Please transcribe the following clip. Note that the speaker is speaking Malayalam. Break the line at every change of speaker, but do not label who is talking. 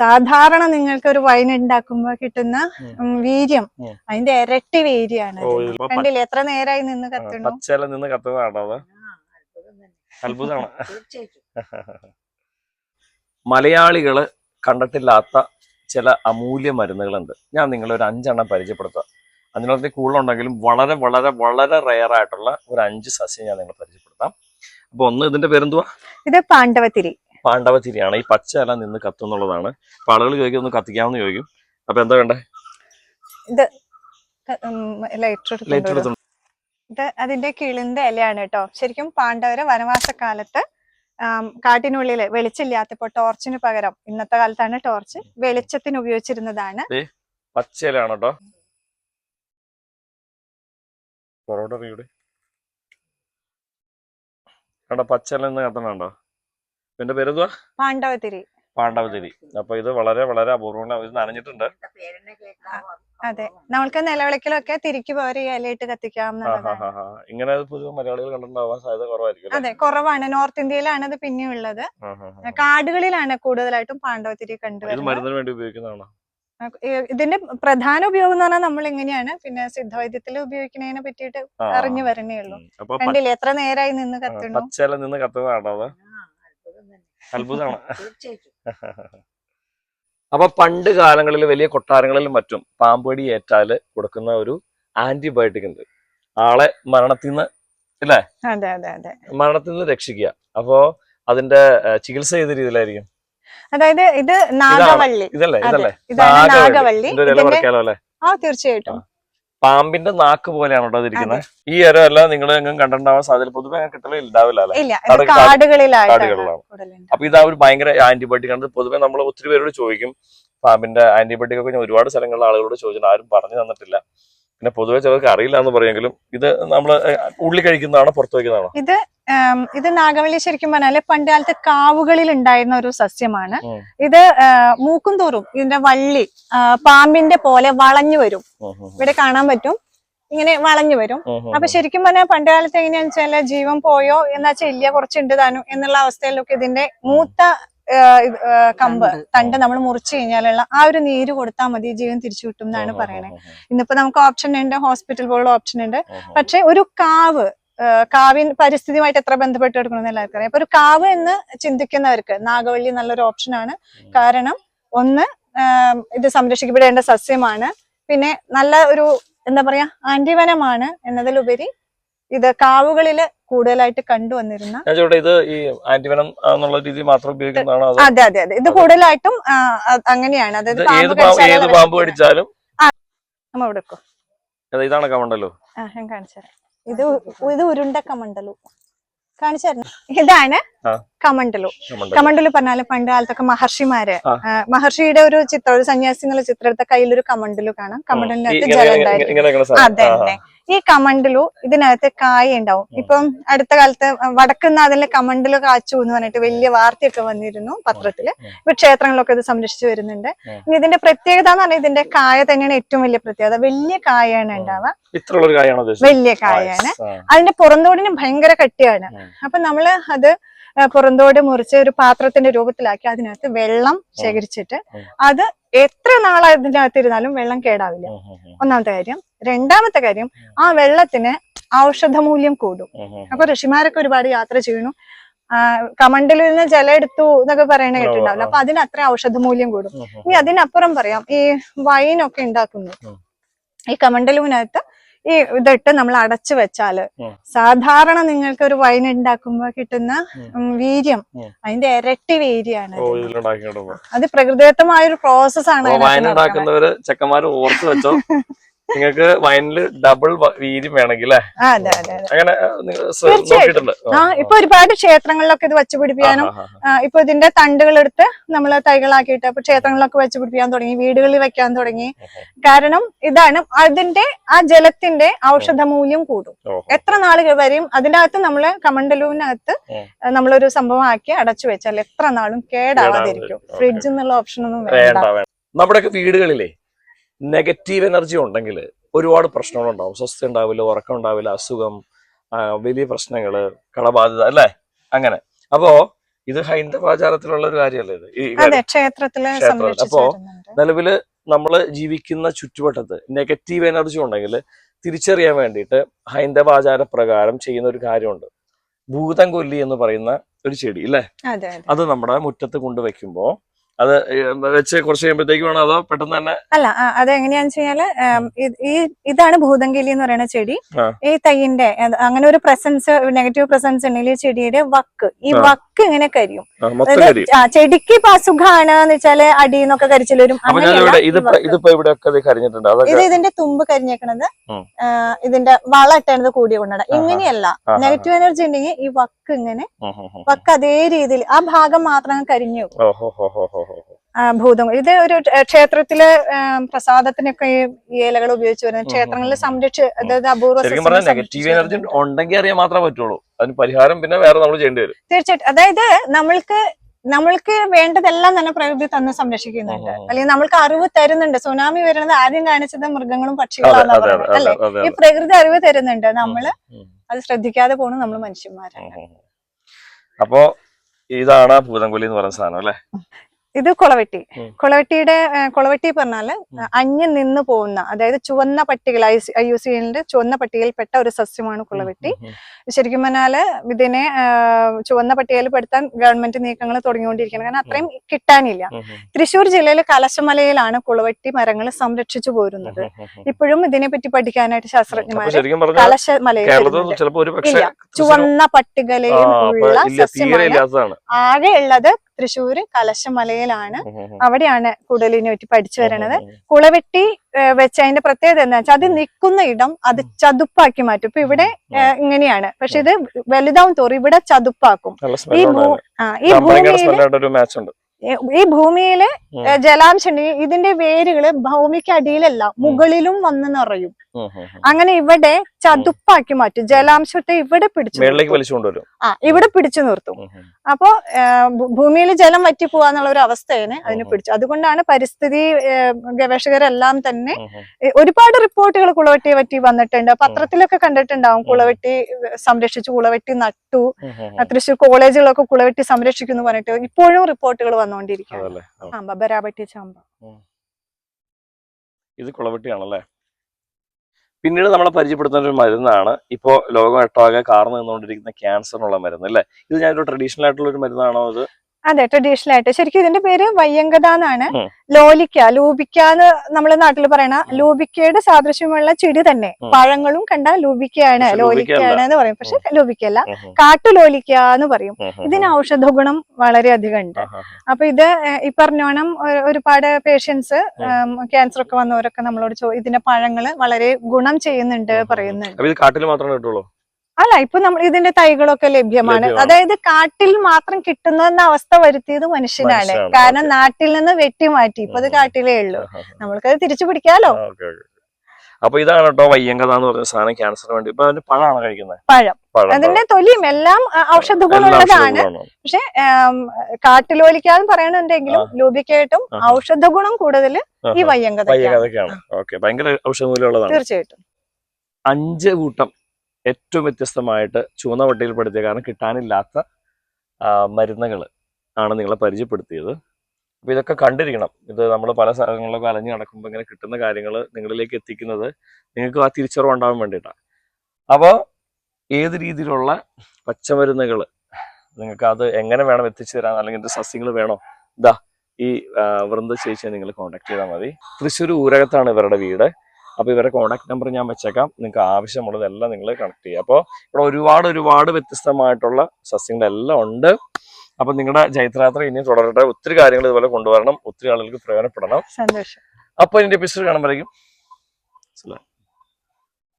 സാധാരണ നിങ്ങൾക്ക് ഒരു വൈൻ ഉണ്ടാക്കുമ്പോ കിട്ടുന്ന വീര്യം. അതിന്റെ ഇരട്ടി വീര്യാണ് കണ്ടില്ലേ? എത്ര നേരായി നിന്ന് കത്തുന്നു?
പച്ചല നിന്ന് കത്തുന്നതാണോ അത്? അത്ഭുതമാണ്. മലയാളികൾ കണ്ടിട്ടില്ലാത്ത ചില അമൂല്യ മരുന്നുകളുണ്ട്. ഞാൻ നിങ്ങളെ ഒരു അഞ്ചെണ്ണം പരിചയപ്പെടുത്താം. അതിനകത്ത് കൂടുതലുണ്ടെങ്കിലും വളരെ വളരെ വളരെ റെയർ ആയിട്ടുള്ള ഒരു അഞ്ച് സസ്യം ഞാൻ നിങ്ങളെ പരിചയപ്പെടുത്താം. അപ്പൊ ഒന്ന് ഇതിന്റെ പേരെന്തുവാ?
ഇത് പാണ്ഡവത്തിരി.
പാണ്ഡവത്തിരിയാണ് ഈ പച്ച അല്ല നിന്ന് കത്തുന്നുള്ളതാണ് അപ്പൊ ആളുകൾ ചോദിക്കും ഒന്ന് കത്തിക്കാമെന്ന് ചോദിക്കും. അപ്പൊ എന്താ വേണ്ടേ?
ലൈറ്റർ
ലൈറ്റ് എടുത്തു
ഇത് അതിന്റെ കിളിന്റെ ഇലയാണ് കേട്ടോ. ശരിക്കും പാണ്ഡവര് വനവാസ കാലത്ത് വെളിച്ചില്ലാത്തപ്പോൾ ടോർച്ചിന് പകരം ഇന്നത്തെ കാലത്താണ് ടോർച്ച് വെളിച്ചത്തിന് ഉപയോഗിച്ചിരുന്നതാണ്.
പച്ചയിലാണോ കേട്ടോ. കണ്ടോ കത്തണുണ്ടോ എന്റെ പേരെന്തുവാ?
പാണ്ഡവതിരി.
പാണ്ഡവതിരി. അപ്പൊ ഇത് വളരെ വളരെ അപൂർവമാണ് ഇത് നനഞ്ഞിട്ടുണ്ട്.
അതെ. നമ്മൾക്ക് നിലവിളക്കിലൊക്കെ തിരിക്ക്. പകരം കത്തിക്കാം ഇലയിട്ട്.
ഇങ്ങനെ മലയാളികൾ കണ്ടിട്ടുണ്ടാവാൻ സാധ്യത കുറവായിരിക്കും
അതെ കുറവാണ്. നോർത്ത് ഇന്ത്യയിലാണ് അത് പിന്നെ ഉള്ളത്. കാടുകളിലാണ് കൂടുതലായിട്ടും പാണ്ഡവത്തിരി
ഇത്
കണ്ടുവരുന്നത്.
മരുന്നിന് വേണ്ടി ഉപയോഗിക്കുന്നതാണോ?
ഇതിന്റെ പ്രധാന ഉപയോഗം എന്ന് പറഞ്ഞാൽ നമ്മൾ എങ്ങനെയാണ് പിന്നെ സിദ്ധവൈദ്യത്തിൽ ഉപയോഗിക്കുന്നതിനെ പറ്റിയിട്ട് അറിഞ്ഞു വരണേ ഉള്ളൂ. കണ്ടില്ലേ? എത്ര നേരായി നിന്ന് കത്തുന്നു.
നിന്ന് കത്തുന്നതാണോ അത്? അത്ഭുതമാണ്. അപ്പൊ പണ്ട് കാലങ്ങളിൽ വലിയ കൊട്ടാരങ്ങളിൽ മറ്റും പാമ്പടി ഏറ്റാൽ കൊടുക്കുന്ന ഒരു ആന്റിബയോട്ടിക് ഉണ്ട്. ആളെ മരണത്തിൽ നിന്ന്
അല്ലേ അതെ അതെ.
മരണത്തിൽ നിന്ന് രക്ഷിക്കുക. അപ്പോ അതിന്റെ ചികിത്സ ചെയ്ത രീതിയിലായിരിക്കും?
അതായത് ഇത് നാഗവള്ളി.
ഇതല്ലേ ഇതല്ലേ?
ഇതാണ്
നാഗവള്ളി.
ആ തീർച്ചയായിട്ടും.
പാമ്പിന്റെ നാക്ക് പോലെയാണ് കേട്ടോ ഇരിക്കുന്നത് ഈ ഇര അല്ല നിങ്ങൾ എങ്ങും കണ്ടിട്ടുണ്ടാവാൻ സാധ്യത പൊതുവെ അങ്ങനെ കിട്ടലേ ഉണ്ടാവില്ല കാടുകളിലാണ്. അപ്പൊ ഇത് ആ ഒരു ഭയങ്കര ആന്റിബയോട്ടിക് ആണ്. പൊതുവെ നമ്മൾ ഒത്തിരി പേരോട് ചോദിക്കും. പാമ്പിന്റെ ആന്റിബയോട്ടിക് ഒക്കെ ഞാൻ ഒരുപാട് സ്ഥലങ്ങളിൽ ആളുകളോട് ചോദിച്ചിട്ടുണ്ട്. ആരും പറഞ്ഞു തന്നിട്ടില്ല. പിന്നെ പൊതുവെ ചിലർക്ക് അറിയില്ല എന്ന് പറയുമെങ്കിലും ഇത് നമ്മൾ ഉള്ളി കഴിക്കുന്നതാണോ പുറത്തു വയ്ക്കുന്നതാണോ?
ഇത് ഇത് നാഗവള്ളി ശരിക്കും പറഞ്ഞാൽ പണ്ട് കാലത്ത് കാവുകളിൽ ഉണ്ടായിരുന്ന ഒരു സസ്യമാണ്. ഇത് മൂക്കും തോറും ഇതിന്റെ വള്ളി പാമ്പിന്റെ പോലെ വളഞ്ഞു വരും. ഇവിടെ കാണാൻ പറ്റും. ഇങ്ങനെ വളഞ്ഞു വരും. അപ്പൊ ശരിക്കും പറഞ്ഞാൽ പണ്ട് കാലത്ത് എങ്ങനെയാന്ന് വെച്ചാൽ ജീവൻ പോയോ എന്നാ വെച്ചാൽ ഇല്ല കുറച്ചുണ്ട് താനും എന്നുള്ള അവസ്ഥയിലൊക്കെ ഇതിന്റെ മൂത്ത കമ്പ് തണ്ട് നമ്മൾ മുറിച്ചു കഴിഞ്ഞാലുള്ള ആ ഒരു നീര് കൊടുത്താൽ മതി ജീവൻ തിരിച്ചു കിട്ടും എന്നാണ്
പറയണേ.
പറയണത് ഇന്നിപ്പോ നമുക്ക് ഓപ്ഷൻ ഉണ്ട് ഹോസ്പിറ്റൽ പോലുള്ള ഓപ്ഷൻ ഉണ്ട്. പക്ഷെ ഒരു കാവ് കാവിൻ പരിസ്ഥിതിയുമായിട്ട് എത്ര ബന്ധപ്പെട്ട് എടുക്കണമെന്ന് എല്ലാവർക്കും അറിയാം. അപ്പൊ ഒരു കാവ് എന്ന് ചിന്തിക്കുന്നവർക്ക് നാഗവള്ളി നല്ലൊരു ഓപ്ഷനാണ് കാരണം ഒന്ന് ഇത് സംരക്ഷിക്കപ്പെടേണ്ട സസ്യമാണ്. പിന്നെ നല്ല ഒരു എന്താ പറയാ ആന്റിവനമാണ് എന്നതിലുപരി ഇത് കാവുകളിൽ കൂടുതലായിട്ട് കണ്ടുവന്നിരുന്ന
ഞാൻ ചോട്ടെ ഇത് ഈ ആന്റിവനം എന്നുള്ള രീതി മാത്രം ഉപയോഗിക്കുന്നതാണോ അതെ
അതെ അതെ ഇത് കൂടുതലായിട്ടും അങ്ങനെയാണ്. അതായത്
ഏത്
പാമ്പ് കടിച്ചാലും നമ്മ ഇവിടെ വെക്കോ.
ഇതാണ് കമണ്ടല്ലോ
ഞാൻ കാണിച്ചു ഇത് ഇത് ഉരുണ്ട കമണ്ടലു കാണിച്ചു ഇതാണ്. കമണ്ടലു. കമണ്ടലു. പറഞ്ഞാൽ പണ്ട് കാലത്തൊക്കെ മഹർഷിമാര് മഹർഷിയുടെ ഒരു ചിത്രം ഒരു സന്യാസി എന്നുള്ള ചിത്രം എടുത്ത കയ്യിലൊരു കമണ്ടലു കാണാം. കമണ്ടലിനകത്ത് ജലം ഉണ്ടായിരിക്കും. അതെ അതെ. ഈ കമണ്ടലു ഇതിനകത്ത് കായ ഉണ്ടാവും. ഇപ്പം അടുത്ത കാലത്ത് വടക്കുന്ന അതിലെ കമണ്ടലു കാച്ചു എന്ന് പറഞ്ഞിട്ട് വലിയ വാർത്തയൊക്കെ വന്നിരുന്നു
പത്രത്തിൽ.
ഇപ്പൊ ക്ഷേത്രങ്ങളൊക്കെ ഇത് സംരക്ഷിച്ചു വരുന്നുണ്ട്. ഇനി ഇതിന്റെ പ്രത്യേകത എന്ന് പറഞ്ഞാൽ ഇതിന്റെ കായ തന്നെയാണ് ഏറ്റവും വലിയ പ്രത്യേകത. വലിയ കായാണ് ഉണ്ടാവുക. വലിയ കായാണ്. അതിന്റെ പുറന്തോടിന് ഭയങ്കര കട്ടിയാണ്. അപ്പൊ നമ്മൾ അത് പുറന്തോട് മുറിച്ച് ഒരു പാത്രത്തിന്റെ രൂപത്തിലാക്കി അതിനകത്ത് വെള്ളം ശേഖരിച്ചിട്ട് അത് എത്ര നാൾ അതിനകത്ത് ഇരുന്നാലും വെള്ളം കേടാവില്ല. ഒന്നാമത്തെ കാര്യം. രണ്ടാമത്തെ കാര്യം ആ വെള്ളത്തിന് ഔഷധ
മൂല്യം കൂടും.
അപ്പൊ ഋഷിമാരൊക്കെ ഒരുപാട് യാത്ര ചെയ്യണു കമണ്ടലിൽ നിന്ന് ജല എടുത്തു എന്നൊക്കെ പറയണ കേട്ടിട്ടുണ്ടാവില്ല? അപ്പൊ അതിന് അത്ര ഔഷധ
മൂല്യം കൂടും
ഇനി അതിനപ്പുറം പറയാം ഈ വൈനൊക്കെ ഉണ്ടാക്കുന്നു. ഈ കമണ്ടലുവിനകത്ത് ഈ ഇതിട്ട് നമ്മൾ അടച്ചു
വെച്ചാൽ
സാധാരണ നിങ്ങൾക്ക് ഒരു വൈൻ ഉണ്ടാക്കുമ്പോ കിട്ടുന്ന വീര്യം. അതിന്റെ ഇരട്ടി വീര്യാണ്. അത് പ്രകൃതിദത്തമായ ഒരു പ്രോസസ് ആണ് വൈൻ.
ഉണ്ടാക്കുന്നവര് ചെക്കന്മാര് ഓർത്ത് വെച്ചോ. നിങ്ങൾക്ക് വയനിൽ ഡബിൾ വീര്യം വേണമെങ്കിൽ അങ്ങനെ നോക്കിയിട്ടുണ്ട്.
ഇപ്പൊ ഒരുപാട് ക്ഷേത്രങ്ങളിലൊക്കെ ഇത് വെച്ച് പിടിപ്പിക്കാനും ഇപ്പൊ ഇതിന്റെ തണ്ടുകൾ എടുത്ത് നമ്മൾ തൈകളാക്കിയിട്ട് ഇപ്പൊ ക്ഷേത്രങ്ങളിലൊക്കെ വെച്ച് പിടിപ്പിക്കാൻ തുടങ്ങി വീടുകളിൽ വെക്കാൻ തുടങ്ങി. കാരണം ഇതാണ് അതിന്റെ ആ ജലത്തിന്റെ ഔഷധ മൂല്യം
കൂടും.
എത്ര നാൾ വരെയും അതിനകത്ത് നമ്മൾ കമണ്ടലൂവിനകത്ത്. നമ്മളൊരു സംഭവം ആക്കി അടച്ചു വെച്ചാൽ എത്ര നാളും കേടാവാതിരിക്കും. ഫ്രിഡ്ജ് എന്നുള്ള ഓപ്ഷൻ ഒന്നും
വേണ്ട.
നമ്മുടെ
വേണ്ട. നമ്മുടെയൊക്കെ വീടുകളിലെ നെഗറ്റീവ് എനർജി ഉണ്ടെങ്കിൽ ഒരുപാട് പ്രശ്നങ്ങളുണ്ടാവും സ്വസ്ഥ ഉണ്ടാവില്ല ഉറക്കം ഉണ്ടാവില്ല അസുഖം വലിയ പ്രശ്നങ്ങൾ കടബാധ്യത അല്ലേ? അങ്ങനെ. അപ്പോ ഇത് ഹൈന്ദവാചാരത്തിലുള്ള ഒരു കാര്യമല്ലേ ഇത്? ഈ ക്ഷേത്രത്തിൽ അപ്പോ നിലവിൽ നമ്മൾ ജീവിക്കുന്ന ചുറ്റുവട്ടത്ത് നെഗറ്റീവ് എനർജി ഉണ്ടെങ്കിൽ തിരിച്ചറിയാൻ വേണ്ടിയിട്ട് ഹൈന്ദവാചാര പ്രകാരം ചെയ്യുന്ന ഒരു കാര്യമുണ്ട്. ഭൂതം കൊല്ലി എന്ന് പറയുന്ന ഒരു ചെടി അല്ലേ
അതെ
നമ്മുടെ മുറ്റത്ത് കൊണ്ടുവയ്ക്കുമ്പോ അത് വെച്ച് കുറച്ച് കഴിയുമ്പോഴത്തേക്ക് വേണം അതോ പെട്ടെന്ന് തന്നെ
അല്ല അത് എങ്ങനെയാന്ന് വെച്ചാൽ ഈ ഇതാണ് ഭൂതങ്കിലി എന്ന് പറയുന്ന ചെടി. ഈ തൈയിന്റെ അങ്ങനെ ഒരു പ്രസൻസ് നെഗറ്റീവ് പ്രസൻസ് ഉണ്ടെങ്കിൽ ചെടിയുടെ വക്ക് ഈ
വക്ക്
ഇങ്ങനെ കരിയും. ചെടിക്ക് ഇപ്പൊ അസുഖമാണ് എന്ന് വെച്ചാൽ അടിന്നൊക്കെ കരിച്ചിൽ വരും. ഇത് ഇതിന്റെ തുമ്പ് കരിഞ്ഞേക്കണത് ഇതിന്റെ വള ഇട്ടത് കൂടിയ കൊണ്ടാണ്. ഇങ്ങനെയല്ല നെഗറ്റീവ് എനർജി ഉണ്ടെങ്കിൽ ഈ വക്ക് ഇങ്ങനെ. വക്ക് അതേ രീതിയിൽ ആ ഭാഗം മാത്രം കരിഞ്ഞു.
ഓഹോ
ഭൂതം. ഇത് ഒരു ക്ഷേത്രത്തിലെ പ്രസാദത്തിനൊക്കെ ഈ ഇലകൾ ഉപയോഗിച്ച് വരുന്നത് ക്ഷേത്രങ്ങളിൽ സംരക്ഷി അതായത് അപൂർവ
നെഗറ്റീവ് എനർജി ഉണ്ടെങ്കിൽ അറിയാൻ മാത്രമേ പറ്റുള്ളൂ. അതിന് പരിഹാരം പിന്നെ വേറെ നമ്മൾ ചെയ്യേണ്ടി വരും.
തീർച്ചയായിട്ടും. അതായത് നമ്മൾക്ക് നമ്മൾക്ക് വേണ്ടതെല്ലാം തന്നെ പ്രകൃതി തന്ന് സംരക്ഷിക്കുന്നുണ്ട്. അല്ലെങ്കിൽ നമ്മൾക്ക് അറിവ് തരുന്നുണ്ട്. സുനാമി വരുന്നത് ആദ്യം കാണിച്ചത് മൃഗങ്ങളും
പക്ഷികളും
പക്ഷികളാണ് അല്ലെ? ഈ പ്രകൃതി അറിവ് തരുന്നുണ്ട്.
നമ്മൾ
അത് ശ്രദ്ധിക്കാതെ പോണു നമ്മൾ മനുഷ്യന്മാരാണ്.
അപ്പോ ഇതാണ് ഭൂതംകൊല്ലി എന്ന് പറയുന്ന സാധനം അല്ലെ?
ഇത് കുളവെട്ടി. കുളവെട്ടിയുടെ കുളവെട്ടി പറഞ്ഞാൽ അന്യം നിന്ന് പോകുന്ന അതായത് ചുവന്ന പട്ടികൾ ഐ യു സിന്റെ ചുവന്ന പട്ടികയിൽപ്പെട്ട ഒരു സസ്യമാണ് കുളവെട്ടി. ശരിക്കും പറഞ്ഞാൽ ഇതിനെ ചുവന്ന പട്ടികയിൽ പെടുത്താൻ ഗവൺമെന്റ് നീക്കങ്ങൾ തുടങ്ങിക്കൊണ്ടിരിക്കുന്നത് കാരണം അത്രയും കിട്ടാനില്ല. തൃശ്ശൂർ ജില്ലയിലെ കലശമലയിലാണ് കുളവെട്ടി മരങ്ങൾ സംരക്ഷിച്ചു പോരുന്നത്. ഇപ്പോഴും
ഇതിനെ
പറ്റി
പഠിക്കാനായിട്ട് ശാസ്ത്രജ്ഞമാർ
കലശമലയിൽ ചുവന്ന പട്ടികയിലും ഉള്ള സസ്യമാണ് ആകെ ഉള്ളത് തൃശ്ശൂര് കലശമലയിലാണ് അവിടെയാണ് കുടലിനെ പറ്റി പഠിച്ചു വരണത് കുളവെട്ടി വെച്ച അതിന്റെ പ്രത്യേകത എന്താ വെച്ചാൽ അത് നിൽക്കുന്ന ഇടം അത് ചതുപ്പാക്കി മാറ്റും. ഇപ്പൊ ഇവിടെ ഇങ്ങനെയാണ്. പക്ഷെ ഇത് വലുതാവും തോറും ഇവിടെ ചതുപ്പാക്കും. ഈ ഭൂമി ഈ ഭൂമിയിൽ ഈ ഭൂമിയിൽ. ജലാംശം ഇതിന്റെ വേരുകൾ ഭൂമിക്ക് അടിയിലല്ല മുകളിലും വന്ന് നിറയും. അങ്ങനെ ഇവിടെ ചതുപ്പാക്കി മാറ്റും. ജലാംശത്തെ ഇവിടെ പിടിച്ചു. ആ ഇവിടെ പിടിച്ചു നിർത്തും. അപ്പോ ഭൂമിയിൽ ജലം വറ്റി പോവാന്നുള്ള ഒരു അവസ്ഥയാണ് അതിന്. പിടിച്ചു. അതുകൊണ്ടാണ് പരിസ്ഥിതി ഗവേഷകരെല്ലാം തന്നെ ഒരുപാട് റിപ്പോർട്ടുകൾ കുളവെട്ടിയെ പറ്റി വന്നിട്ടുണ്ട്. പത്രത്തിലൊക്കെ കണ്ടിട്ടുണ്ടാവും കുളവെട്ടി സംരക്ഷിച്ചു കുളവെട്ടി നട്ടു തൃശ്ശൂർ കോളേജുകളൊക്കെ കുളവെട്ടി സംരക്ഷിക്കുന്നു പറഞ്ഞിട്ട് ഇപ്പോഴും റിപ്പോർട്ടുകൾ വന്നുകൊണ്ടിരിക്കുകയാണ്. ചാമ്പ ബരാബട്ടി ചാമ്പ.
ഇത് കുളവെട്ടിയാണല്ലേ? പിന്നീട് നമ്മളെ പരിചയപ്പെടുത്തുന്ന ഒരു മരുന്നാണ്. ഇപ്പോൾ ലോകം എട്ടാകെ കാർന്നു നിന്നുകൊണ്ടിരിക്കുന്ന ക്യാൻസറിനുള്ള മരുന്ന് അല്ലേ? ഇത് ഞാനൊരു ട്രഡീഷണൽ ആയിട്ടുള്ള ഒരു മരുന്നാണോ അത്?
അതെ ട്രഡീഷണൽ ആയിട്ട്. ശരിക്കും ഇതിന്റെ പേര് വയ്യങ്കത എന്നാണ്. ലോലിക്ക ലൂബിക്ക എന്ന് നമ്മുടെ നാട്ടിൽ പറയണ ലൂബിക്കയുടെ സാദൃശ്യമുള്ള ചെടി തന്നെ. പഴങ്ങളും കണ്ട ലൂബിക്കയാണ് ലോലിക്കയാണ് എന്ന് പറയും. പക്ഷെ
ലൂബിക്കയല്ല. കാട്ടു
ലോലിക്ക എന്ന് പറയും. ഇതിന് ഔഷധ ഗുണം വളരെയധികം ഉണ്ട് അപ്പൊ ഇത് ഈ പറഞ്ഞോണം ഒരുപാട് പേഷ്യൻസ് ക്യാൻസർ ഒക്കെ വന്നവരൊക്കെ നമ്മളോട് ഇതിന്റെ പഴങ്ങൾ വളരെ ഗുണം ചെയ്യുന്നുണ്ട്. പറയുന്നുണ്ട്.
കാട്ടിൽ മാത്രമേ കിട്ടുള്ളൂ?
അല്ല ഇപ്പൊ നമ്മൾ ഇതിന്റെ തൈകളൊക്കെ ലഭ്യമാണ്. അതായത് കാട്ടിൽ മാത്രം കിട്ടുന്ന അവസ്ഥ വരുത്തിയത് മനുഷ്യനാണ്. കാരണം നാട്ടിൽ നിന്ന് വെട്ടി മാറ്റി. ഇപ്പൊ അത് കാട്ടിലേ ഉള്ളൂ. നമ്മൾക്കത് തിരിച്ചു പിടിക്കാലോ.
അപ്പൊ ഇതാണ് കേട്ടോ വയ്യങ്കത എന്ന് പറഞ്ഞ സാധനം ക്യാൻസറിന് വേണ്ടി. ഇപ്പൊ അതിന്റെ പഴമാണ് കഴിക്കുന്നത്?
പഴം. അതിന്റെ തൊലിയും എല്ലാം ഔഷധ ഗുണമുള്ളതാണ്. പക്ഷെ കാട്ടിലോലിക്കാന്ന് പറയണുണ്ടെങ്കിലും ലൂബിക്കായിട്ടും. ഔഷധ ഗുണം കൂടുതൽ ഈ. വയ്യങ്കത
വയ്യങ്കതയ്ക്കാണ് ഓക്കെ. ഭയങ്കര ഔഷധമൂല്യമുള്ളതാണ്
തീർച്ചയായിട്ടും.
അഞ്ച് കൂട്ടം ഏറ്റവും വ്യത്യസ്തമായിട്ട് ചുവന്ന പട്ടികയിൽപ്പെടുത്തിയ കാരണം കിട്ടാനില്ലാത്ത മരുന്നുകൾ ആണ് നിങ്ങളെ പരിചയപ്പെടുത്തിയത്. അപ്പോൾ ഇതൊക്കെ കണ്ടിരിക്കണം. ഇത് നമ്മൾ പല സ്ഥലങ്ങളിലൊക്കെ അലഞ്ഞു നടക്കുമ്പോൾ ഇങ്ങനെ കിട്ടുന്ന കാര്യങ്ങൾ നിങ്ങളിലേക്ക് എത്തിക്കുന്നത് നിങ്ങൾക്ക് ആ തിരിച്ചറിവ് ഉണ്ടാവാൻ വേണ്ടിയിട്ടാണ് അപ്പോൾ ഏത് രീതിയിലുള്ള പച്ചമരുന്നുകൾ നിങ്ങൾക്ക് അത് എങ്ങനെ വേണം എത്തിച്ചു തരാൻ അല്ലെങ്കിൽ എന്റെ സസ്യങ്ങൾ വേണോ ഇതാ ഈ വൃന്ദ ചേച്ചിയെ നിങ്ങൾ കോൺടാക്ട് ചെയ്താൽ മതി. തൃശ്ശൂർ ഊരകത്താണ് ഇവരുടെ വീട്. അപ്പോൾ ഇവരുടെ കോൺടാക്ട് നമ്പർ ഞാൻ വെച്ചേക്കാം. നിങ്ങൾക്ക് ആവശ്യമുള്ളതെല്ലാം നിങ്ങൾ കണക്ട് ചെയ്യുക. അപ്പോൾ ഇവിടെ ഒരുപാട് ഒരുപാട് വ്യത്യസ്തമായിട്ടുള്ള സസ്യങ്ങളെല്ലാം ഉണ്ട്. അപ്പോൾ നിങ്ങളുടെ ജൈത്രയാത്ര ഇനി തുടരട്ടെ. ഒത്തിരി കാര്യങ്ങൾ ഇതുപോലെ കൊണ്ടുവരണം. ഒത്തിരി ആളുകൾക്ക് പ്രയോജനപ്പെടണം.
സന്തോഷം.
അപ്പോൾ ഇതിന്റെ എപ്പിസോഡ് കാണുമ്പോഴേക്കും.